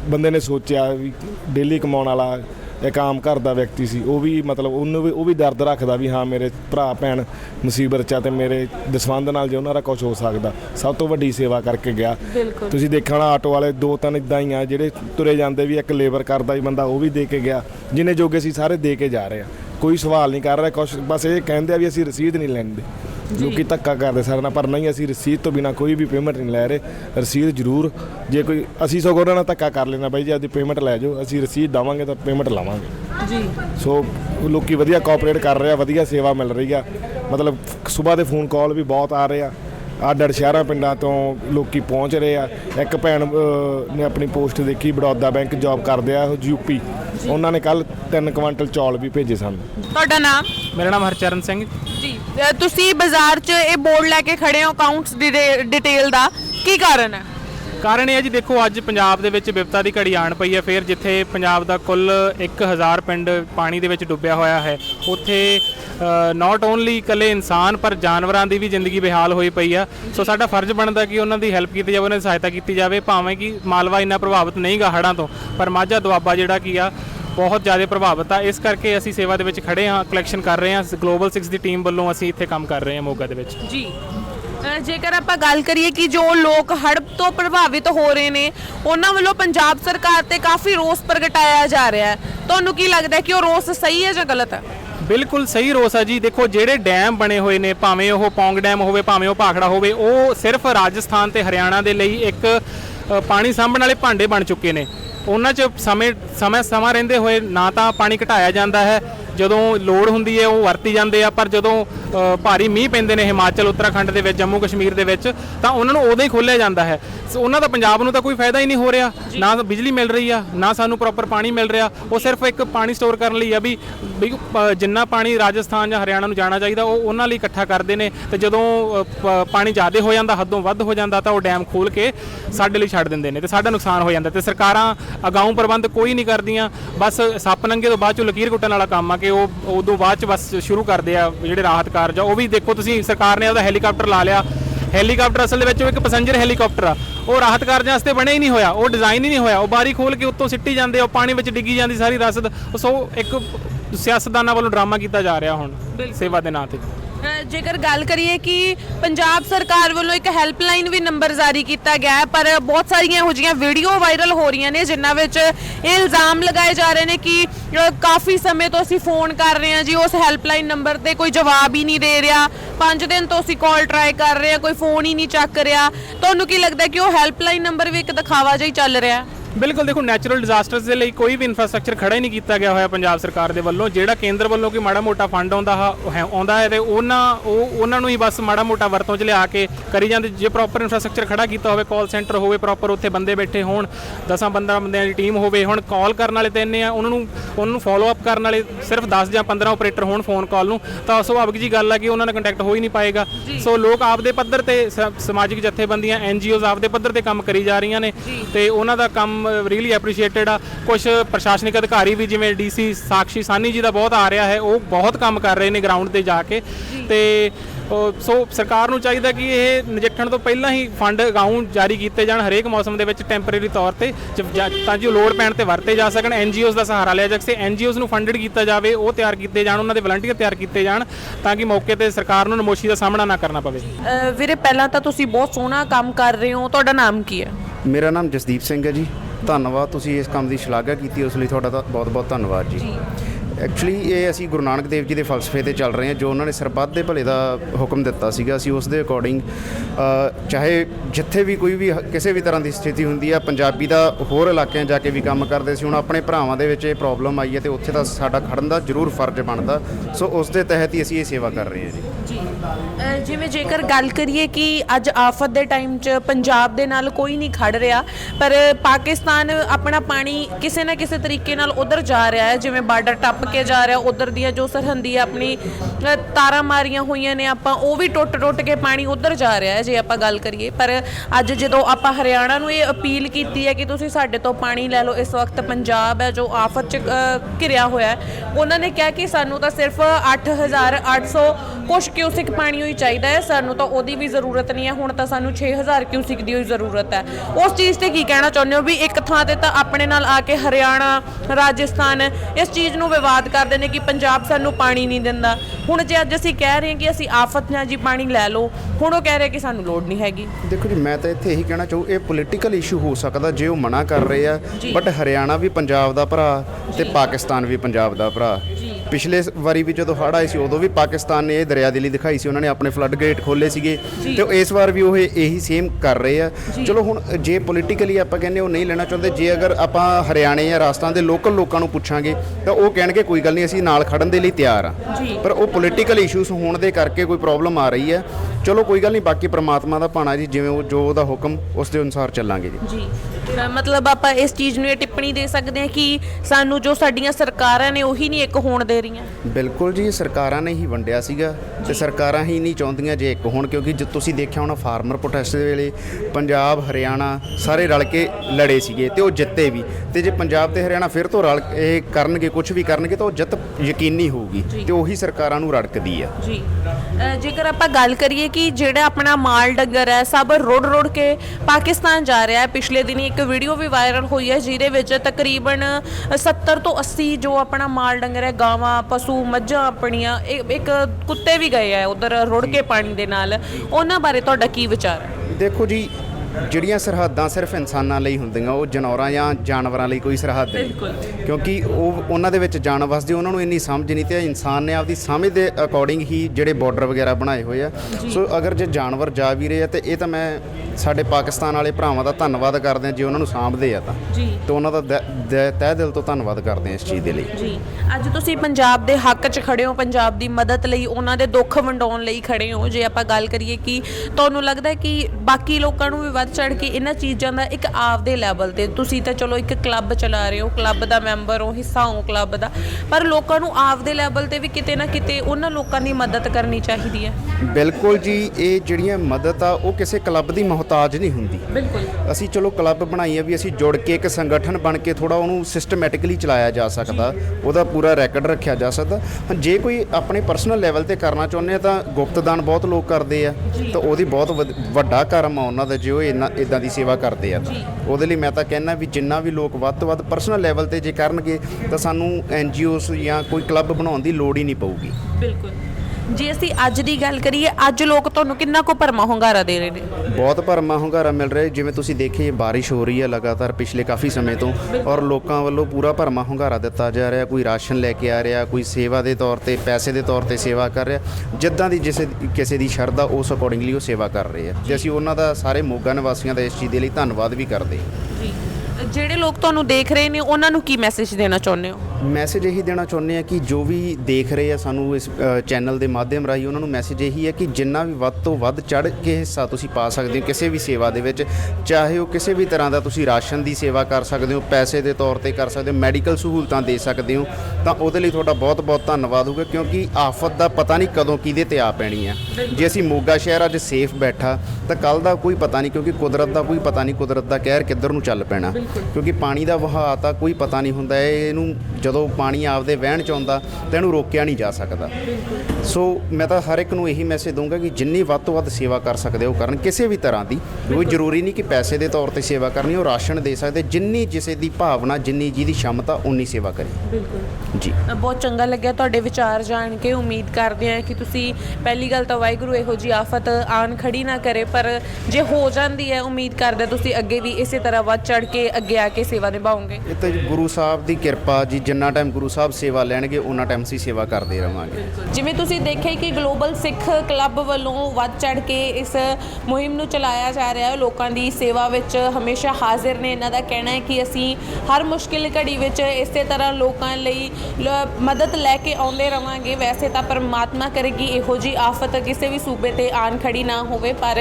ਬੰਦੇ ਨੇ ਸੋਚਿਆ ਵੀ ਡੇਲੀ ਕਮਾਉਣ ਵਾਲਾ ਇੱਕ ਆਮ ਘਰ ਦਾ ਵਿਅਕਤੀ ਸੀ ਉਹ ਵੀ ਮਤਲਬ ਉਹਨੂੰ ਵੀ ਉਹ ਵੀ ਦਰਦ ਰੱਖਦਾ ਵੀ ਹਾਂ ਮੇਰੇ ਭਰਾ ਭੈਣ ਮੁਸੀਬਤ 'ਚ ਆ ਤੇ ਮੇਰੇ ਦਸਵੰਦ ਨਾਲ ਜੇ ਉਹਨਾਂ ਦਾ ਕੁਝ ਹੋ ਸਕਦਾ ਸਭ ਤੋਂ ਵੱਡੀ ਸੇਵਾ ਕਰਕੇ ਗਿਆ। ਬਿਲਕੁਲ। ਤੁਸੀਂ ਦੇਖਣਾ ਆਟੋ ਵਾਲੇ ਦੋ ਤਿੰਨ ਇਦਾਂ ਹੀ ਆ ਜਿਹੜੇ ਤੁਰੇ ਜਾਂਦੇ ਵੀ ਇੱਕ ਲੇਬਰ ਕਰਦਾ ਹੀ ਬੰਦਾ ਉਹ ਵੀ ਦੇ ਕੇ ਗਿਆ ਜਿਨੇ ਜੋਗੇ ਸੀ ਸਾਰੇ ਦੇ ਕੇ ਜਾ ਰਹੇ ਆ। ਕੋਈ ਸਵਾਲ ਨਹੀਂ ਕਰ ਰਿਹਾ ਕੁਛ ਬਸ ਇਹ ਕਹਿੰਦੇ ਆ ਵੀ ਅਸੀਂ ਰਸੀਦ ਨਹੀਂ ਲੈਂਦੇ। ਲੋਕੀ ਧੱਕਾ ਕਰਦੇ ਸਾਡੇ ਨਾਲ ਪਰ ਨਹੀਂ ਅਸੀਂ ਰਸੀਦ ਤੋਂ ਬਿਨਾ ਕੋਈ ਵੀ ਪੇਮੈਂਟ ਨਹੀਂ ਲੈ ਰਹੇ। ਰਸੀਦ ਜ਼ਰੂਰ ਜੇ ਕੋਈ ਅਸੀਂ ਸਗੋਂ ਉਹਨਾਂ ਨਾਲ ਧੱਕਾ ਕਰ ਲੈਣਾ ਬਾਈ ਜੀ ਆਪਦੀ ਪੇਮੈਂਟ ਲੈ ਜਾਓ। ਅਸੀਂ ਰਸੀਦ ਦਵਾਂਗੇ ਤਾਂ ਪੇਮੈਂਟ ਲਾਵਾਂਗੇ। ਜੀ। ਸੋ ਲੋਕੀ ਵਧੀਆ ਕੋਆਪਰੇਟ ਕਰ ਰਹੇ ਆ ਵਧੀਆ ਸੇਵਾ ਮਿਲ ਰਹੀ ਆ। ਮਤਲਬ ਸਵੇਰ ਦੇ ਫੋਨ ਕਾਲ ਵੀ ਬਹੁਤ ਆ ਰਹੇ ਆ। ਅੱਡ ਅੱਡ ਸ਼ਹਿਰਾਂ ਪਿੰਡਾਂ ਤੋਂ ਲੋਕੀ ਪਹੁੰਚ ਰਹੇ ਆ। ਇੱਕ ਭੈਣ ਨੇ ਆਪਣੀ ਪੋਸਟ ਦੇਖੀ ਬੜੌਦਾ ਬੈਂਕ ਜੌਬ ਕਰਦੇ ਆ ਉਹ ਯੂਪੀ ਉਹਨਾਂ ਨੇ ਕੱਲ 3 ਕੁਇੰਟਲ ਚੌਲ ਵੀ ਭੇਜੇ ਸਾਨੂੰ। ਤੁਹਾਡਾ ਨਾਮ? ਮੇਰਾ ਨਾਮ ਹਰਚਰਨ ਸਿੰਘ। ਜੀ ਤੁਸੀਂ ਬਾਜ਼ਾਰ 'ਚ ਇਹ ਬੋਰਡ ਲੈ ਕੇ ਖੜੇ ਹੋ ਅਕਾਊਂਟਸ ਦੀ ਡਿਟੇਲ ਦਾ? ਕੀ ਕਾਰਨ ਹੈ? ਕਾਰਨ ਇਹ ਹੈ ਜੀ ਦੇਖੋ ਅੱਜ ਪੰਜਾਬ ਦੇ ਵਿੱਚ ਵਿਪਤਾ ਦੀ ਘੜੀ ਆਣ ਪਈ ਹੈ। ਫਿਰ ਜਿੱਥੇ ਪੰਜਾਬ ਦਾ ਕੁੱਲ 1000 ਪਿੰਡ ਪਾਣੀ ਦੇ ਵਿੱਚ ਡੁੱਬਿਆ ਹੋਇਆ ਹੈ ਉੱਥੇ ਨਾਟ ਓਨਲੀ ਇਕੱਲੇ ਇਨਸਾਨ ਪਰ ਜਾਨਵਰਾਂ ਦੀ ਵੀ ਜ਼ਿੰਦਗੀ ਬੇਹਾਲ ਹੋਈ ਪਈ ਆ। ਸੋ ਸਾਡਾ ਫਰਜ਼ ਬਣਦਾ ਕਿ ਉਹਨਾਂ ਦੀ ਹੈਲਪ ਕੀਤੀ ਜਾਵੇ ਉਹਨਾਂ ਦੀ ਸਹਾਇਤਾ ਕੀਤੀ ਜਾਵੇ। ਭਾਵੇਂ ਕਿ ਮਾਲਵਾ ਇੰਨਾ ਪ੍ਰਭਾਵਿਤ ਨਹੀਂਗਾ ਹੜ੍ਹਾਂ ਤੋਂ ਪਰ ਮਾਝਾ ਦੁਆਬਾ ਜਿਹੜਾ ਕੀ ਆ ਬਹੁਤ ਜ਼ਿਆਦਾ ਪ੍ਰਭਾਵਿਤ ਆ। ਇਸ ਕਰਕੇ ਅਸੀਂ ਸੇਵਾ ਦੇ ਵਿੱਚ ਖੜੇ ਹਾਂ ਕਲੈਕਸ਼ਨ ਕਰ ਰਹੇ ਹਾਂ। ਗਲੋਬਲ 6 ਦੀ ਟੀਮ ਵੱਲੋਂ ਅਸੀਂ ਇੱਥੇ ਕੰਮ ਕਰ ਰਹੇ ਹਾਂ ਮੋਗਾ ਦੇ ਵਿੱਚ। ਜੀ। ਅ, ਜੇਕਰ ਆਪਾਂ ਗੱਲ ਕਰੀਏ ਕਿ ਜੋ ਲੋਕ ਹੜ੍ਹ ਤੋਂ ਪ੍ਰਭਾਵਿਤ ਹੋ ਰਹੇ ਨੇ ਉਹਨਾਂ ਵੱਲੋਂ ਪੰਜਾਬ ਸਰਕਾਰ ਤੇ ਕਾਫੀ ਰੋਸ ਪ੍ਰਗਟਾਇਆ ਜਾ ਰਿਹਾ ਹੈ। ਤੁਹਾਨੂੰ ਕੀ ਲੱਗਦਾ ਹੈ ਕਿ ਉਹ ਰੋਸ ਸਹੀ ਹੈ ਜਾਂ ਗਲਤ ਹੈ? ਬਿਲਕੁਲ ਸਹੀ ਰੋਸ ਆ ਜੀ। ਦੇਖੋ ਜਿਹੜੇ ਡੈਮ ਬਣੇ ਹੋਏ ਨੇ ਭਾਵੇਂ ਉਹ ਪੌਂਗ ਡੈਮ ਹੋਵੇ ਭਾਵੇਂ ਉਹ ਭਾਖੜਾ ਹੋਵੇ ਉਹ ਸਿਰਫ ਰਾਜਸਥਾਨ ਤੇ ਹਰਿਆਣਾ ਦੇ ਲਈ ਇੱਕ ਪਾਣੀ ਸਾਂਭਣ ਵਾਲੇ ਭਾਂਡੇ ਬਣ ਚੁੱਕੇ ਨੇ। ਉਹਨਾਂ 'ਚ ਸਮੇਂ ਸਮਾਂ ਸਮਾਂ ਰਹਿੰਦੇ ਹੋਏ ਨਾ ਤਾਂ ਪਾਣੀ ਘਟਾਇਆ ਜਾਂਦਾ ਹੈ ਜਦੋਂ ਲੋੜ ਹੁੰਦੀ ਹੈ ਉਹ ਵਰਤੀ ਜਾਂਦੇ ਆ ਪਰ ਜਦੋਂ ਭਾਰੀ ਮੀਂਹ ਪੈਂਦੇ ਨੇ ਹਿਮਾਚਲ ਉੱਤਰਾਖੰਡ ਦੇ ਵਿੱਚ ਜੰਮੂ ਕਸ਼ਮੀਰ ਦੇ ਵਿੱਚ ਤਾਂ ਉਹਨਾਂ ਨੂੰ ਉਦੋਂ ਹੀ ਖੋਲ੍ਹਿਆ ਜਾਂਦਾ ਹੈ। ਸੋ ਉਹਨਾਂ ਦਾ ਪੰਜਾਬ ਨੂੰ ਤਾਂ ਕੋਈ ਫਾਇਦਾ ਹੀ ਨਹੀਂ ਹੋ ਰਿਹਾ। ਨਾ ਬਿਜਲੀ ਮਿਲ ਰਹੀ ਆ ਨਾ ਸਾਨੂੰ ਪ੍ਰੋਪਰ ਪਾਣੀ ਮਿਲ ਰਿਹਾ। ਉਹ ਸਿਰਫ ਇੱਕ ਪਾਣੀ ਸਟੋਰ ਕਰਨ ਲਈ ਆ ਵੀ ਜਿੰਨਾ ਪਾਣੀ ਰਾਜਸਥਾਨ ਜਾਂ ਹਰਿਆਣਾ ਨੂੰ ਜਾਣਾ ਚਾਹੀਦਾ ਉਹ ਉਹਨਾਂ ਲਈ ਇਕੱਠਾ ਕਰਦੇ ਨੇ। ਤੇ ਜਦੋਂ ਪਾਣੀ ਜ਼ਿਆਦਾ ਹੋ ਜਾਂਦਾ ਹੱਦੋਂ ਵੱਧ ਹੋ ਜਾਂਦਾ ਤਾਂ ਉਹ ਡੈਮ ਖੋਲ ਕੇ ਸਾਡੇ ਲਈ ਛੱਡ ਦਿੰਦੇ ਨੇ ਤੇ ਸਾਡਾ ਨੁਕਸਾਨ ਹੋ ਜਾਂਦਾ। ਤੇ ਸਰਕਾਰਾਂ ਅਗਾਊਂ ਪ੍ਰਬੰਧ ਕੋਈ ਨਹੀਂ ਕਰਦੀਆਂ। ਬਸ ਸੱਪ ਨੰਗੇ ਤੋਂ ਬਾਅਦ ਚ ਲਕੀਰ ਕੁੱਟਣ ਵਾਲਾ ਕੰਮ ਆ ਕਿ ਉਹ ਉਦੋਂ ਬਾਅਦ ਚ ਬਸ ਸ਼ੁਰੂ ਕਰਦੇ ਆ ਜਿਹੜੇ ਰਾਹਤ ਕਾਰਜ ਆ ਉਹ ਵੀ ਦੇਖੋ ਤੁਸੀਂ ਸਰਕਾਰ ਨੇ ਉਹਦਾ ਹੈਲੀਕਾਪਟਰ ਲਾ ਲਿਆ। ਹੈਲੀਕਾਪਟਰ ਅਸਲ ਦੇ ਵਿੱਚ ਉਹ ਇੱਕ ਪੈਸੇਂਜਰ ਹੈਲੀਕਾਪਟਰ ਆ। ਉਹ ਰਾਹਤ ਕਾਰਜਾਂ ਵਾਸਤੇ ਬਣਿਆ ਹੀ ਨਹੀਂ ਹੋਇਆ ਉਹ ਡਿਜ਼ਾਈਨ ਹੀ ਨਹੀਂ ਹੋਇਆ। ਉਹ ਬਾਰੀ ਖੋਲ ਕੇ ਉੱਤੋਂ ਸਿੱਟੀ ਜਾਂਦੇ ਆ, ਉਹ ਪਾਣੀ ਵਿੱਚ ਡਿੱਗੀ ਜਾਂਦੀ ਸਾਰੀ ਰਸਦ। ਸੋ ਇੱਕ ਸਿਆਸਤਦਾਨਾਂ ਵੱਲੋਂ ਡਰਾਮਾ ਕੀਤਾ ਜਾ ਰਿਹਾ ਹੁਣ ਸੇਵਾ ਦੇ ਨਾਂ ਤੇ। ਜੇਕਰ ਗੱਲ ਕਰੀਏ ਕਿ ਪੰਜਾਬ ਸਰਕਾਰ ਵੱਲੋਂ ਇੱਕ ਹੈਲਪਲਾਈਨ ਵੀ ਨੰਬਰ ਜਾਰੀ ਕੀਤਾ ਗਿਆ ਹੈ, ਪਰ ਬਹੁਤ ਸਾਰੀਆਂ ਇਹੋ ਜਿਹੀਆਂ ਵੀਡੀਓ ਵਾਇਰਲ ਹੋ ਰਹੀਆਂ ਨੇ, ਜਿਨ੍ਹਾਂ ਵਿੱਚ ਇਹ ਇਲਜ਼ਾਮ ਲਗਾਏ ਜਾ ਰਹੇ ਨੇ ਕਿ ਕਾਫੀ ਸਮੇਂ ਤੋਂ ਅਸੀਂ ਫੋਨ ਕਰ ਰਹੇ ਹਾਂ ਜੀ, ਉਸ ਹੈਲਪਲਾਈਨ ਨੰਬਰ ਤੇ ਕੋਈ ਜਵਾਬ ਹੀ ਨਹੀਂ ਦੇ ਰਿਹਾ। 5 ਦਿਨ ਤੋਂ ਅਸੀਂ ਕਾਲ ਟਰਾਈ ਕਰ ਰਹੇ ਹਾਂ, ਕੋਈ ਫੋਨ ਹੀ ਨਹੀਂ ਚੱਕ ਰਿਹਾ। ਤੁਹਾਨੂੰ ਕੀ ਲੱਗਦਾ ਕਿ ਉਹ ਹੈਲਪਲਾਈਨ ਨੰਬਰ ਵੀ ਇੱਕ ਦਿਖਾਵਾ ਜਿਹਾ ਹੀ ਚੱਲ ਰਿਹਾ? ਬਿਲਕੁਲ ਦੇਖੋ ਨੈਚੁਰਲ ਡਿਜ਼ਾਸਟਰਸ ਦੇ ਲਈ ਕੋਈ ਵੀ ਇਨਫਰਾਸਟ੍ਰਕਚਰ ਖੜਾ ਹੀ ਨਹੀਂ ਕੀਤਾ ਗਿਆ ਹੋਇਆ ਪੰਜਾਬ ਸਰਕਾਰ ਦੇ ਵੱਲੋਂ। ਜਿਹੜਾ ਕੇਂਦਰ ਵੱਲੋਂ ਕੋਈ ਮਾੜਾ ਮੋਟਾ ਫੰਡ ਆਉਂਦਾ ਹਾ- ਆਉਂਦਾ ਹੈ ਤੇ ਉਹਨਾਂ ਉਹ ਉਹਨਾਂ ਨੂੰ ਹੀ ਬਸ ਮਾੜਾ ਮੋਟਾ ਵਰਤੋਂ 'ਚ ਲਿਆ ਕੇ ਕਰੀ ਜਾਂਦੇ। ਜੇ ਪ੍ਰੋਪਰ ਇਨਫਰਾਸਟ੍ਰਕਚਰ ਖੜਾ ਕੀਤਾ ਹੋਵੇ ਕਾਲ ਸੈਂਟਰ ਹੋਵੇ ਪ੍ਰੋਪਰ ਉੱਥੇ ਬੰਦੇ ਬੈਠੇ ਹੋਣ 10 15 ਬੰਦਿਆਂ ਦੀ ਟੀਮ ਹੋਵੇ ਹੁਣ ਕਾਲ ਕਰਨ ਵਾਲੇ ਤੇ ਇੰਨੇ ਆ ਉਹਨਾਂ ਨੂੰ ਉਹਨਾਂ ਨੂੰ ਫਾਲੋ ਅਪ ਕਰਨ ਵਾਲੇ ਸਿਰਫ 10 ਜਾਂ 15 ਆਪਰੇਟਰ ਹੋਣ ਫੋਨ ਕਾਲ ਨੂੰ ਤਾਂ ਸੁਭਾਵਿਕ ਜੀ ਗੱਲ ਹੈ ਕਿ ਉਹਨਾਂ ਨਾਲ ਕੰਟੈਕਟ ਹੋ ਹੀ ਨਹੀਂ ਪਾਏਗਾ। ਸੋ ਲੋਕ ਆਪਦੇ ਪੱਧਰ ਤੇ ਸਮਾਜਿਕ ਜਥੇਬੰਦੀਆਂ ਐਨਜੀਓਜ਼ ਆਪਦੇ ਪੱਧਰ ਤੇ ਕੰਮ ਕਰੀ ਜਾ ਰਹੀਆਂ ਨੇ ਤੇ ਉਹਨਾਂ ਦਾ ਕੰਮ ਰੀਲੀ ਐਪਰੀਸ਼ੀਏਟਡ ਆ। ਕੁਝ ਪ੍ਰਸ਼ਾਸਨਿਕ ਅਧਿਕਾਰੀ ਵੀ ਜਿਵੇਂ ਡੀਸੀ ਸਾਕਸ਼ੀ ਸਾਨੀ ਜੀ ਦਾ ਬਹੁਤ ਆ ਰਿਹਾ ਹੈ ਉਹ ਬਹੁਤ ਕੰਮ ਕਰ ਰਹੇ ਨੇ ਗਰਾਊਂਡ ਤੇ ਜਾ ਕੇ। ਤੇ ਉਹ ਸੋ ਸਰਕਾਰ ਨੂੰ ਚਾਹੀਦਾ ਕਿ ਇਹ ਨਜਿੱਠਣ ਤੋਂ ਪਹਿਲਾਂ ਹੀ ਫੰਡ ਅਗਾਊਂ ਜਾਰੀ ਕੀਤੇ ਜਾਣ ਹਰੇਕ ਮੌਸਮ ਦੇ ਵਿੱਚ ਟੈਂਪਰੇਰੀ ਤੌਰ ਤੇ ਤਾਂ ਜੋ ਲੋੜ ਪੈਣ ਤੇ ਵਰਤੇ ਜਾ ਸਕਣ। ਐਨਜੀਓਜ਼ ਦਾ ਸਹਾਰਾ ਲਿਆ ਜਾ ਸਕੇ। ਐਨਜੀਓਜ਼ ਨੂੰ ਫੰਡਡ ਕੀਤਾ ਜਾਵੇ ਉਹ ਤਿਆਰ ਕੀਤੇ ਜਾਣ ਉਹਨਾਂ ਦੇ ਵਲੰਟੀਅਰ ਤਿਆਰ ਕੀਤੇ ਜਾਣ ਤਾਂ ਕਿ ਮੌਕੇ ਤੇ ਸਰਕਾਰ ਨੂੰ ਨਮੋਸ਼ੀ ਦਾ ਸਾਹਮਣਾ ਨਾ ਕਰਨਾ ਪਵੇ। ਵੀਰੇ ਪਹਿਲਾਂ ਤਾਂ ਤੁਸੀਂ ਬਹੁਤ ਸੋਹਣਾ ਕੰਮ ਕਰ ਰਹੇ ਹੋ। ਤੁਹਾਡਾ ਨਾਮ ਕੀ ਹੈ? ਮੇਰਾ ਨਾਮ ਜਸਦੀਪ ਸਿੰਘ ਹੈ ਜੀ। ਧੰਨਵਾਦ ਤੁਸੀਂ ਇਸ ਕੰਮ ਦੀ ਸ਼ਲਾਘਾ ਕੀਤੀ ਉਸ ਲਈ ਤੁਹਾਡਾ ਤਾਂ ਬਹੁਤ-ਬਹੁਤ ਧੰਨਵਾਦ ਜੀ। ਐਕਚੁਅਲੀ ਇਹ ਅਸੀਂ ਗੁਰੂ ਨਾਨਕ ਦੇਵ ਜੀ ਦੇ ਫਲਸਫੇ ਤੇ ਚੱਲ ਰਹੇ ਹਾਂ ਜੋ ਉਹਨਾਂ ਨੇ ਸਰਬੱਤ ਦੇ ਭਲੇ ਦਾ ਹੁਕਮ ਦਿੱਤਾ ਸੀਗਾ। ਅਸੀਂ ਉਸ ਦੇ ਅਕੋਰਡਿੰਗ ਚਾਹੇ ਜਿੱਥੇ ਵੀ ਕੋਈ ਵੀ ਕਿਸੇ ਵੀ ਤਰ੍ਹਾਂ ਦੀ ਸਥਿਤੀ ਹੁੰਦੀ ਆ ਪੰਜਾਬੀ ਦਾ ਹੋਰ ਇਲਾਕਿਆਂ ਜਾ ਕੇ ਵੀ ਕੰਮ ਕਰਦੇ ਸੀ ਹੁਣ ਆਪਣੇ ਭਰਾਵਾਂ ਦੇ ਵਿੱਚ ਇਹ ਪ੍ਰੋਬਲਮ ਆਈ ਹੈ ਤੇ ਉੱਥੇ ਦਾ ਸਾਡਾ ਖੜਨ ਦਾ ਜ਼ਰੂਰ ਫਰਜ਼ ਬਣਦਾ। ਸੋ ਉਸ ਦੇ ਤਹਿਤ ਹੀ ਅਸੀਂ ਇਹ ਸੇਵਾ ਕਰ ਰਹੇ ਹਾਂ ਜੀ। ਜਿਵੇਂ ਜੇਕਰ ਗੱਲ ਕਰੀਏ ਕਿ ਅੱਜ ਆਫਤ ਦੇ ਟਾਈਮ 'ਚ ਪੰਜਾਬ ਦੇ ਨਾਲ ਕੋਈ ਨਹੀਂ ਖੜ ਰਿਹਾ, ਪਰ ਪਾਕਿਸਤਾਨ ਆਪਣਾ ਪਾਣੀ ਕਿਸੇ ਨਾ ਕਿਸੇ ਤਰੀਕੇ ਨਾਲ ਉਧਰ ਜਾ ਰਿਹਾ ਹੈ, ਜਿਵੇਂ ਬਾਰਡਰ ਟੱਪ ਕੇ ਜਾ ਰਿਹਾ, ਉਧਰ ਦੀਆਂ ਜੋ ਸਰਹੰਦੀ ਆਪਣੀ ਤਾਰਾਂ ਮਾਰੀਆਂ ਹੋਈਆਂ ਨੇ ਆਪਾਂ, ਉਹ ਵੀ ਟੁੱਟ ਟੁੱਟ ਕੇ ਪਾਣੀ ਉਧਰ ਜਾ ਰਿਹਾ ਹੈ ਜੇ ਆਪਾਂ ਗੱਲ ਕਰੀਏ। ਪਰ ਅੱਜ ਜਦੋਂ ਆਪਾਂ ਹਰਿਆਣਾ ਨੂੰ ਇਹ ਅਪੀਲ ਕੀਤੀ ਹੈ ਕਿ ਤੁਸੀਂ ਸਾਡੇ ਤੋਂ ਪਾਣੀ ਲੈ ਲਓ, ਇਸ ਵਕਤ ਪੰਜਾਬ ਹੈ ਜੋ ਆਫਤ 'ਚ ਘਿਰਿਆ ਹੋਇਆ ਹੈ, ਉਹਨਾਂ ਨੇ ਕਿਹਾ ਕਿ ਸਾਨੂੰ ਤਾਂ ਸਿਰਫ 8800 ਕੁਛ ਕਿਊਸਿਕ ਪਾਣੀ ਹੀ ਚਾਹੀਦਾ ਹੈ? ਸਾਨੂੰ ਤਾਂ ਉਹਦੀ ਵੀ ਜ਼ਰੂਰਤ ਨਹੀਂ ਹੈ। ਹੁਣ ਤਾਂ ਸਾਨੂੰ 6000 ਕਿਊਸਿਕ ਦੀ ਹੀ ਜ਼ਰੂਰਤ ਹੈ? ਉਸ ਚੀਜ਼ ਤੇ ਕੀ ਕਹਿਣਾ ਚਾਹੁੰਦੇ ਹੋ ਵੀ ਇੱਕ ਥਾਂ ਤੇ ਤਾਂ ਆਪਣੇ ਨਾਲ ਆ ਕੇ ਹਰਿਆਣਾ ਰਾਜਸਥਾਨ ਇਸ ਚੀਜ਼ ਨੂੰ ਵਿਵਾਦ ਕਰਦੇ ਨੇ ਕਿ ਪੰਜਾਬ ਸਾਨੂੰ ਪਾਣੀ ਨਹੀਂ ਦਿੰਦਾ। ਹੁਣ ਜੇ ਅੱਜ ਅਸੀਂ ਕਹਿ ਰਹੇ ਹਾਂ ਕਿ ਅਸੀਂ ਆਫਤ ਨਾਲ ਜੀ ਪਾਣੀ ਲੈ ਲਓ ਹੁਣ ਉਹ ਕਹਿ ਰਹੇ ਕਿ ਸਾਨੂੰ ਲੋੜ ਨਹੀਂ ਹੈਗੀ। ਦੇਖੋ ਜੀ ਮੈਂ ਤਾਂ ਇੱਥੇ ਇਹੀ ਕਹਿਣਾ ਚਾਹੂ ਇਹ ਪੋਲੀਟੀਕਲ ਇਸ਼ੂ ਹੋ ਸਕਦਾ ਜੇ ਉਹ ਮਨਾ ਕਰ ਰਹੇ ਆ ਬਟ ਹਰਿਆਣਾ ਵੀ ਪੰਜਾਬ ਦਾ ਭਰਾ ਤੇ ਪਾਕਿਸਤਾਨ ਵੀ ਪੰਜਾਬ ਦਾ ਭਰਾ। ਪਿਛਲੇ ਵਾਰੀ ਵੀ ਜਦੋਂ ਹੜ੍ਹ ਆਏ ਸੀ ਉਦੋਂ ਵੀ ਪਾਕਿਸਤਾਨ ਨੇ ਇਹ ਦਰਿਆ ਦਿਲੀ ਦਿਖਾਈ ਸੀ। ਉਹਨਾਂ ਨੇ ਆਪਣੇ ਫਲੱਡ ਗੇਟ ਖੋਲੇ ਸੀਗੇ ਤੇ ਇਸ ਵਾਰ ਵੀ ਉਹ ਇਹ- ਇਹੀ ਸੇਮ ਕਰ ਰਹੇ ਆ। ਚਲੋ ਹੁਣ ਜੇ ਪੋਲੀਟੀਕਲੀ ਆਪਾਂ ਕਹਿੰਦੇ ਉਹ ਨਹੀਂ ਲੈਣਾ ਚਾਹੁੰਦੇ ਜੇ ਅਗਰ ਆਪਾਂ ਹਰਿਆਣੇ ਜਾਂ ਰਾਜਸਥਾਨ ਦੇ ਲੋਕਲ ਲੋਕਾਂ ਨੂੰ ਪੁੱਛਾਂਗੇ ਤਾਂ ਉਹ ਕਹਿਣਗੇ ਕੋਈ ਗੱਲ ਨਹੀਂ ਅਸੀਂ ਨਾਲ ਖੜਨ ਦੇ ਲਈ ਤਿਆਰ ਆ। ਪਰ ਉਹ ਪੋਲੀਟੀਕਲ ਇਸ਼ੂਸ ਹੋਣ ਦੇ ਕਰਕੇ ਕੋਈ ਪ੍ਰੋਬਲਮ ਆ ਰਹੀ ਹੈ ਚਲੋ ਕੋਈ ਗੱਲ ਨਹੀਂ ਬਾਕੀ ਪ੍ਰਮਾਤਮਾ ਦਾ ਭਾਣਾ ਜੀ ਜਿਵੇਂ ਉਹ ਜੋ ਉਹਦਾ ਹੁਕਮ ਉਸ ਦੇ ਅਨੁਸਾਰ ਚੱਲਾਂਗੇ ਜੀ। ਮਤਲਬ ਆਪਾਂ ਇਸ ਚੀਜ਼ ਨੂੰ ਇਹ ਟਿੱਪਣੀ ਦੇ ਸਕਦੇ ਹਾਂ ਕਿ ਸਾਨੂੰ ਜੋ ਸਾਡੀਆਂ ਸਰਕਾਰਾਂ ਨੇ ਉਹੀ ਨਹੀਂ ਇੱਕ ਹੋਣ ਦੇ ਰਹੀਆਂ? ਬਿਲਕੁਲ ਜੀ ਸਰਕਾਰਾਂ ਨੇ ਹੀ ਵੰਡਿਆ ਸੀਗਾ ਤੇ ਸਰਕਾਰਾਂ ਹੀ ਨਹੀਂ ਚਾਹੁੰਦੀਆਂ ਜੇ ਇੱਕ ਹੋਣ ਕਿਉਂਕਿ ਜੇ ਤੁਸੀਂ ਦੇਖਿਆ ਹੋਣਾ ਫਾਰਮਰ ਪ੍ਰੋਟੈਸਟ ਦੇ ਵੇਲੇ ਪੰਜਾਬ ਹਰਿਆਣਾ ਸਾਰੇ ਰਲ ਕੇ ਲੜੇ ਸੀਗੇ ਤੇ ਉਹ ਜਿੱਤੇ ਵੀ। ਤੇ ਜੇ ਪੰਜਾਬ ਤੇ ਹਰਿਆਣਾ ਫਿਰ ਤੋਂ ਰਲ ਇਹ ਕਰਨਗੇ ਕੁਝ ਵੀ ਕਰਨਗੇ ਤਾਂ ਉਹ ਜਿੱਤ ਯਕੀਨੀ ਹੋਊਗੀ ਤੇ ਉਹੀ ਸਰਕਾਰਾਂ ਨੂੰ ਰੜਕਦੀ ਆ। ਜੀ। ਜੇਕਰ ਆਪਾਂ ਗੱਲ ਕਰੀਏ ਕਿ ਜਿਹੜਾ ਆਪਣਾ ਮਾਲ ਡੰਗਰ ਹੈ ਸਭ ਰੋੜ ਰੋੜ ਕੇ ਪਾਕਿਸਤਾਨ ਜਾ ਰਿਹਾ ਹੈ। ਪਿਛਲੇ ਦਿਨੀ ਇੱਕ ਵੀਡੀਓ ਵੀ ਵਾਇਰਲ ਹੋਈ ਹੈ ਜਿਹਦੇ ਵਿੱਚ ਤਕਰੀਬਨ 70 ਤੋਂ 80 ਜੋ ਆਪਣਾ ਮਾਲ ਡੰਗਰ ਹੈ ਗਾਵਾਂ ਪਸ਼ੂ ਮੱਝਾਂ ਆਪਣੀਆਂ ਇਹ- ਇੱਕ ਕੁੱਤੇ ਵੀ ਗਏ ਆ ਉਧਰ ਰੁੜ ਕੇ ਪਾਣੀ ਦੇ ਨਾਲ। ਉਹਨਾਂ ਬਾਰੇ ਤੁਹਾਡਾ ਕੀ ਵਿਚਾਰ ਹੈ? ਦੇਖੋ ਜੀ ਜਿਹੜੀਆਂ ਸਰਹੱਦਾਂ ਸਿਰਫ ਇਨਸਾਨਾਂ ਲਈ ਹੁੰਦੀਆਂ ਉਹ ਜਾਨਵਰਾਂ ਜਾਂ ਜਾਨਵਰਾਂ ਲਈ ਕੋਈ ਸਰਹੱਦ ਨਹੀਂ। ਕਿਉਂਕਿ ਉਹ ਉਹਨਾਂ ਦੇ ਵਿੱਚ ਜਾਨ ਵਸਦੀ ਉਹਨਾਂ ਨੂੰ ਇੰਨੀ ਸਮਝ ਨਹੀਂ ਤੇ ਇਨਸਾਨ ਨੇ ਆਪਦੀ ਸਮਝ ਦੇ ਅਕੋਰਡਿੰਗ ਹੀ ਜਿਹੜੇ ਬਾਰਡਰ ਵਗੈਰਾ ਬਣਾਏ ਹੋਏ ਆ। ਸੋ ਅਗਰ ਜੇ ਜਾਨਵਰ ਜਾ ਵੀ ਰਹੇ ਆ ਤੇ ਇਹ ਤਾਂ ਮੈਂ ਸਾਡੇ ਪਾਕਿਸਤਾਨ ਵਾਲੇ ਭਰਾਵਾਂ ਦਾ ਧੰਨਵਾਦ ਕਰਦੇ ਆ ਜੇ ਉਹਨਾਂ ਨੂੰ ਸਾਂਭਦੇ ਆ ਤਾਂ। ਜੀ। ਤੇ ਉਹਨਾਂ ਦਾ ਦਿ- ਦਿ- ਤਹਿ ਦਿਲ ਤੋਂ ਧੰਨਵਾਦ ਕਰਦੇ ਆ ਇਸ ਚੀਜ਼ ਦੇ ਲਈ। ਜੀ। ਅੱਜ ਤੁਸੀਂ ਪੰਜਾਬ ਦੇ ਹੱਕ 'ਚ ਖੜੇ ਹੋ ਪੰਜਾਬ ਦੀ ਮਦਦ ਲਈ ਉਹਨਾਂ ਦੇ ਦੁੱਖ ਵੰਡਾਉਣ ਲਈ ਖੜੇ ਹੋ। ਜੇ ਆਪਾਂ ਗੱਲ ਕਰੀਏ ਕਿ ਤੁਹਾਨੂੰ ਲੱਗਦਾ ਹੈ ਕਿ ਬਾਕੀ ਲੋਕਾਂ ਨੂੰ ਵੀ ਵੱਧ ਚੜ ਕੇ ਇਹਨਾਂ ਚੀਜ਼ਾਂ ਦਾ ਇੱਕ ਆਪਦੇ ਲੈਵਲ ਤੇ ਤੁਸੀਂ ਤਾਂ ਚਲੋ ਇੱਕ ਕਲੱਬ ਚਲਾ ਰਹੇ ਹੋ ਕਲੱਬ ਦਾ ਮੈਂਬਰ ਹੋ ਹਿੱਸਾ ਹੋ ਕਲੱਬ ਦਾ ਪਰ ਲੋਕਾਂ ਨੂੰ ਆਪਦੇ ਲੈਵਲ ਤੇ ਵੀ ਕਿਤੇ ਨਾ ਕਿਤੇ ਉਹਨਾਂ ਲੋਕਾਂ ਦੀ ਮਦਦ ਕਰਨੀ ਚਾਹੀਦੀ ਹੈ। ਬਿਲਕੁਲ ਜੀ ਇਹ ਜਿਹੜੀਆਂ ਮਦਦ ਆ ਉਹ ਕਿਸੇ ਕਲੱਬ ਦੀ ਮੁਹਤਾਜ ਨਹੀਂ ਹੁੰਦੀ। ਬਿਲਕੁਲ। ਅਸੀਂ ਚਲੋ ਕਲੱਬ ਬਣਾਈ ਆ ਵੀ ਅਸੀਂ ਜੁੜ ਕੇ ਇੱਕ ਸੰਗਠਨ ਬਣ ਕੇ ਥੋੜਾ ਉਹਨੂੰ ਸਿਸਟਮੈਟਿਕਲੀ ਚਲਾਇਆ ਜਾ ਸਕਦਾ ਉਹਦਾ ਪੂਰਾ ਰੈਕੋਰਡ ਰੱਖਿਆ ਜਾ ਸਕਦਾ। ਹਾਂ, ਜੇ ਕੋਈ ਆਪਣੇ ਪਰਸਨਲ ਲੈਵਲ ਤੇ ਕਰਨਾ ਚਾਹੁੰਦੇ ਆ ਤਾਂ ਗੁਪਤਦਾਨ ਬਹੁਤ ਲੋਕ ਕਰਦੇ ਆ ਤਾਂ ਉਹਦੀ ਬਹੁਤ ਵੱਡਾ ਕਰਮ ਆ ਉਹਨਾਂ ਦਾ ਜੇ ਉਹ ਇੰਨਾ ਇਦਾਂ ਦੀ ਸੇਵਾ ਕਰਦੇ ਆ ਉਹਦੇ ਲਈ ਮੈਂ ਤਾਂ ਕਹਿੰਦਾ ਵੀ ਜਿੰਨਾ ਵੀ ਲੋਕ ਵੱਧ ਤੋਂ ਵੱਧ ਪਰਸਨਲ ਲੈਵਲ ਤੇ ਜੇ ਕਰਨਗੇ ਤਾਂ ਸਾਨੂੰ ਐਨਜੀਓਸ ਜਾਂ ਕੋਈ ਕਲੱਬ ਬਣਾਉਣ ਦੀ ਲੋੜ ਹੀ ਨਹੀਂ ਪਊਗੀ। ਬਿਲਕੁਲ। ਜੇ ਅਸੀਂ ਅੱਜ ਦੀ ਗੱਲ ਕਰੀਏ ਅੱਜ ਲੋਕ ਤੁਹਾਨੂੰ ਕਿੰਨਾ ਕੁ ਭਰਮਾ ਹੁੰਗਾਰਾ ਦੇ ਰਹੇ ਨੇ? ਬਹੁਤ ਭਰਮਾ ਹੁੰਗਾਰਾ ਮਿਲ ਰਿਹਾ ਹੈ। ਜਿਵੇਂ ਤੁਸੀਂ ਦੇਖੀਏ ਬਾਰਿਸ਼ ਹੋ ਰਹੀ ਹੈ ਲਗਾਤਾਰ ਪਿਛਲੇ ਕਾਫੀ ਸਮੇਂ ਤੋਂ ਔਰ ਲੋਕਾਂ ਵੱਲੋਂ ਪੂਰਾ ਭਰਮਾ ਹੁੰਗਾਰਾ ਦਿੱਤਾ ਜਾ ਰਿਹਾ ਕੋਈ ਰਾਸ਼ਨ ਲੈ ਕੇ ਆ ਰਿਹਾ ਕੋਈ ਸੇਵਾ ਦੇ ਤੌਰ ਤੇ ਪੈਸੇ ਦੇ ਤੌਰ ਤੇ ਸੇਵਾ ਕਰ ਰਿਹਾ ਜਿੱਦਾਂ ਦੀ ਜਿਸੇ ਕਿਸੇ ਦੀ ਸ਼ਰਧਾ ਉਸ ਅਕੋਰਡਿੰਗਲੀ ਉਹ ਸੇਵਾ ਕਰ ਰਹੇ ਆ ਤੇ ਅਸੀਂ ਉਹਨਾਂ ਦਾ ਸਾਰੇ ਮੋਗਾ ਨਿਵਾਸੀਆਂ ਦਾ ਇਸ ਚੀਜ਼ ਦੇ ਲਈ ਧੰਨਵਾਦ ਵੀ ਕਰਦੇ ਹਾਂ। ਜੀ। ਜਿਹੜੇ ਲੋਕ ਤੁਹਾਨੂੰ ਦੇਖ ਰਹੇ ਨੇ, ਉਹਨਾਂ ਨੂੰ ਕੀ ਮੈਸੇਜ ਦੇਣਾ ਚਾਹੁੰਦੇ ਹੋ? ਮੈਸੇਜ ਇਹੀ ਦੇਣਾ ਚਾਹੁੰਦੇ ਆ ਕਿ ਜੋ ਵੀ ਦੇਖ ਰਹੇ ਆ ਸਾਨੂੰ ਇਸ ਚੈਨਲ ਦੇ ਮਾਧਿਅਮ ਰਾਹੀਂ, ਉਹਨਾਂ ਨੂੰ ਮੈਸੇਜ ਇਹੀ ਹੈ ਕਿ ਜਿੰਨਾ ਵੀ ਵੱਧ ਤੋਂ ਵੱਧ ਚੜ ਕੇ ਹਿੱਸਾ ਤੁਸੀਂ ਪਾ ਸਕਦੇ ਹੋ, ਕਿਸੇ ਵੀ ਸੇਵਾ ਦੇ ਵਿੱਚ, ਚਾਹੇ ਉਹ ਕਿਸੇ ਵੀ ਤਰ੍ਹਾਂ ਦਾ ਤੁਸੀਂ ਰਾਸ਼ਨ ਦੀ ਸੇਵਾ ਕਰ ਸਕਦੇ ਹੋ, ਪੈਸੇ ਦੇ ਤੌਰ ਤੇ ਕਰ ਸਕਦੇ ਹੋ ਮੈਡੀਕਲ ਸਹੂਲਤਾਂ ਦੇ ਸਕਦੇ ਹੋ, ਤਾਂ ਉਹਦੇ ਲਈ ਤੁਹਾਡਾ ਬਹੁਤ ਬਹੁਤ ਧੰਨਵਾਦ ਹੋਊਗਾ, ਕਿਉਂਕਿ ਆਫਤ ਦਾ ਪਤਾ ਨਹੀਂ ਕਦੋਂ ਕਿਹਦੇ ਤੇ ਆ ਪੈਣੀ ਆ। ਜੇ ਅਸੀਂ ਮੋਗਾ ਸ਼ਹਿਰ ਅੱਜ ਸੇਫ ਬੈਠਾ, ਤਾਂ ਕੱਲ ਦਾ ਕੋਈ ਪਤਾ ਨਹੀਂ, ਕਿਉਂਕਿ ਕੁਦਰਤ ਦਾ ਕੋਈ ਪਤਾ ਨਹੀਂ, ਕੁਦਰਤ ਦਾ ਕਹਿਰ ਕਿੱਧਰ ਨੂੰ ਚੱਲ ਪੈਣਾ। ਕਿਉਂਕਿ ਪਾਣੀ ਦਾ ਵਹਾਅ ਤਾਂ ਕੋਈ ਪਤਾ ਨਹੀਂ ਹੁੰਦਾ ਇਹਨੂੰ ਜਦੋਂ ਪਾਣੀ ਆਪਦੇ ਵਹਿਣ ਚ ਆਉਂਦਾ ਤਾਂ ਇਹਨੂੰ ਰੋਕਿਆ ਨਹੀਂ ਜਾ ਸਕਦਾ। ਸੋ ਮੈਂ ਤਾਂ ਹਰ ਇੱਕ ਨੂੰ ਇਹੀ ਮੈਸੇਜ ਦਊਂਗਾ ਕਿ ਜਿੰਨੀ ਵੱਧ ਤੋਂ ਵੱਧ ਸੇਵਾ ਕਰ ਸਕਦੇ ਹੋ ਕਰਨ ਕਿਸੇ ਵੀ ਤਰ੍ਹਾਂ ਦੀ ਕੋਈ ਜ਼ਰੂਰੀ ਨਹੀਂ ਕਿ ਪੈਸੇ ਦੇ ਤੌਰ ਤੇ ਸੇਵਾ ਕਰਨੀ ਉਹ ਰਾਸ਼ਨ ਦੇ ਸਕਦੇ ਜਿੰਨੀ ਜਿਸੇ ਦੀ ਭਾਵਨਾ ਜਿੰਨੀ ਜਿਹਦੀ ਸ਼ਮਤਾ ਉਨੀ ਸੇਵਾ ਕਰੇ। ਬਿਲਕੁਲ। ਜੀ। ਬਹੁਤ ਚੰਗਾ ਲੱਗਿਆ ਤੁਹਾਡੇ ਵਿਚਾਰ ਜਾਣ ਕੇ ਉਮੀਦ ਕਰਦੇ ਹਾਂ ਕਿ ਤੁਸੀਂ ਪਹਿਲੀ ਗੱਲ ਤਾਂ ਵਾਹਿਗੁਰੂ ਇਹੋ ਜੀ ਆਫਤ ਆਣ ਖੜੀ ਨਾ ਕਰੇ ਪਰ ਜੇ ਹੋ ਜਾਂਦੀ ਹੈ ਉਮੀਦ ਕਰਦੇ ਤੁਸੀਂ ਅੱਗੇ ਵੀ ਇਸੇ ਤਰ੍ਹਾਂ ਵੱਧ ਚੜ ਕੇ ਅੱਗੇ ਆ ਕੇ ਸੇਵਾ ਨਿਭਾਓਗੇ? ਇਹ ਤਾਂ ਜੀ ਗੁਰੂ ਸਾਹਿਬ ਦੀ ਕਿਰਪਾ ਜੀ ਜਿੰਨਾ ਟਾਈਮ ਗੁਰੂ ਸਾਹਿਬ ਸੇਵਾ ਲੈਣਗੇ ਉਹਨਾਂ ਟਾਈਮ ਅਸੀਂ ਸੇਵਾ ਕਰਦੇ ਰਵਾਂਗੇ। ਜਿਵੇਂ ਤੁਸੀਂ ਦੇਖਿਆ ਕਿ ਗਲੋਬਲ ਸਿੱਖ ਕਲੱਬ ਵੱਲੋਂ ਵੱਧ ਚੜ ਕੇ ਇਸ ਮੁਹਿੰਮ ਨੂੰ ਚਲਾਇਆ ਜਾ ਰਿਹਾ ਹੈ ਲੋਕਾਂ ਦੀ ਸੇਵਾ ਵਿੱਚ ਹਮੇਸ਼ਾ ਹਾਜ਼ਰ ਨੇ। ਇਹਨਾਂ ਦਾ ਕਹਿਣਾ ਹੈ ਕਿ ਅਸੀਂ ਹਰ ਮੁਸ਼ਕਿਲ ਘੜੀ ਵਿੱਚ ਇਸੇ ਤਰ੍ਹਾਂ ਲੋਕਾਂ ਲਈ ਲ- ਮਦਦ ਲੈ ਕੇ ਆਉਂਦੇ ਰਵਾਂਗੇ। ਵੈਸੇ ਤਾਂ ਪਰਮਾਤਮਾ ਕਰੇਗੀ ਇਹੋ ਜੀ ਆਫਤ ਕਿਸੇ ਵੀ ਸੂਬੇ ਤੇ ਆਣ ਖੜੀ ਨਾ ਹੋਵੇ ਪਰ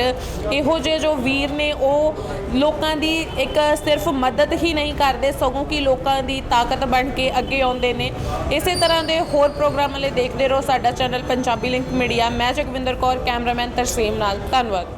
ਇਹੋ ਜਿਹੇ ਜੋ ਵੀਰ ਨੇ ਉਹ ਲੋਕਾਂ ਦੀ ਇੱਕ ਸਿਰਫ ਮਦਦ ਹੀ ਨਹੀਂ ਕਰਦੇ, ਸਗੋਂ ਕਿ ਲੋਕਾਂ ਦੀ ਤਾਕਤ ਬਣ ਕੇ ਅੱਗੇ ਆਉਂਦੇ ਨੇ। ਇਸੇ ਤਰ੍ਹਾਂ ਦੇ ਹੋਰ ਪ੍ਰੋਗਰਾਮਾਂ ਲਈ ਦੇਖਦੇ ਰਹੋ ਸਾਡਾ ਚੈਨਲ ਪੰਜਾਬੀ ਲਿੰਕ ਮੀਡੀਆ। ਮੈਂ ਜਗਵਿੰਦਰ ਕੌਰ, ਕੈਮਰਾਮੈਨ ਤਰਸੇਮ ਨਾਲ। ਧੰਨਵਾਦ।